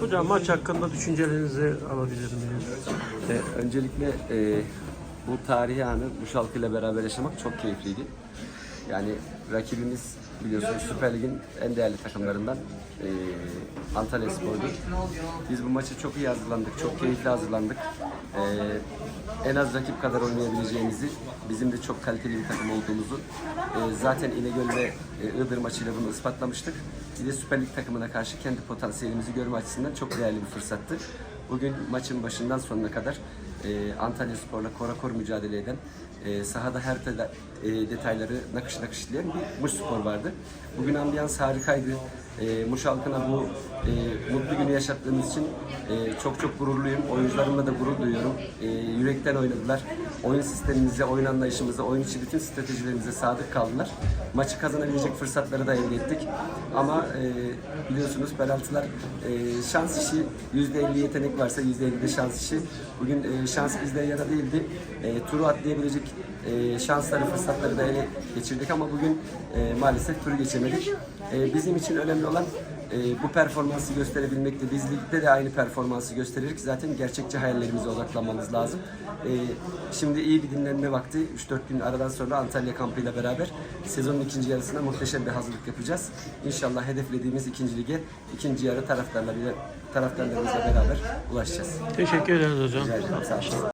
Hocam maç hakkında düşüncelerinizi alabilir miyiz? E, öncelikle e, bu tarihi anı bu şarkıyla beraber yaşamak çok keyifliydi. Yani rakibimiz biliyorsunuz Süper Lig'in en değerli takımlarından e, Antalya Spor'du. Biz bu maçı çok iyi hazırlandık, çok keyifli hazırlandık. E, en az rakip kadar oynayabileceğimizi, bizim de çok kaliteli bir takım olduğumuzu e, zaten İnegöl ve e, Iğdır maçıyla bunu ispatlamıştık. Bir de Süper Lig takımına karşı kendi potansiyelimizi görme açısından çok değerli bir fırsattı. Bugün maçın başından sonuna kadar e, Antalya Spor'la kora kor mücadele eden, e, sahada her teda- e, detayları nakış nakış işleyen bir Muş Spor vardı. Bugün ambiyans harikaydı. E, Muş halkına bu e, mutlu günü yaşattığımız için e, çok çok gururluyum. Oyuncularımla da gurur duyuyorum. E, yürekten oynadılar. Oyun sistemimize, oyun anlayışımıza, oyun içi bütün stratejilerimize sadık kaldılar. Maçı kazanabilecek fırsatları da elde ettik. Ama e, biliyorsunuz penaltılar e, şans işi. %50 yetenek varsa %50 de şans işi. Bugün e, şans bizde yana değildi. E, turu atlayabilecek e, şansları, fırsatları da ele geçirdik ama bugün e, maalesef turu geçemedik. E, bizim için önemli olan e, bu performansı gösterebilmekti. Biz ligde de aynı performansı gösterirdik. Zaten gerçekçi hayallerimize odaklanmamız lazım. E, şimdi iyi bir dinlenme vakti. 3-4 gün aradan sonra Antalya kampıyla beraber sezonun ikinci yarısına muhteşem bir hazırlık yapacağız. İnşallah hedeflediğimiz ikinci lige ikinci yarı taraftarla bile taraftarlarımızla beraber ulaşacağız. Teşekkür ederiz hocam. Rica ederim. Sağ olun.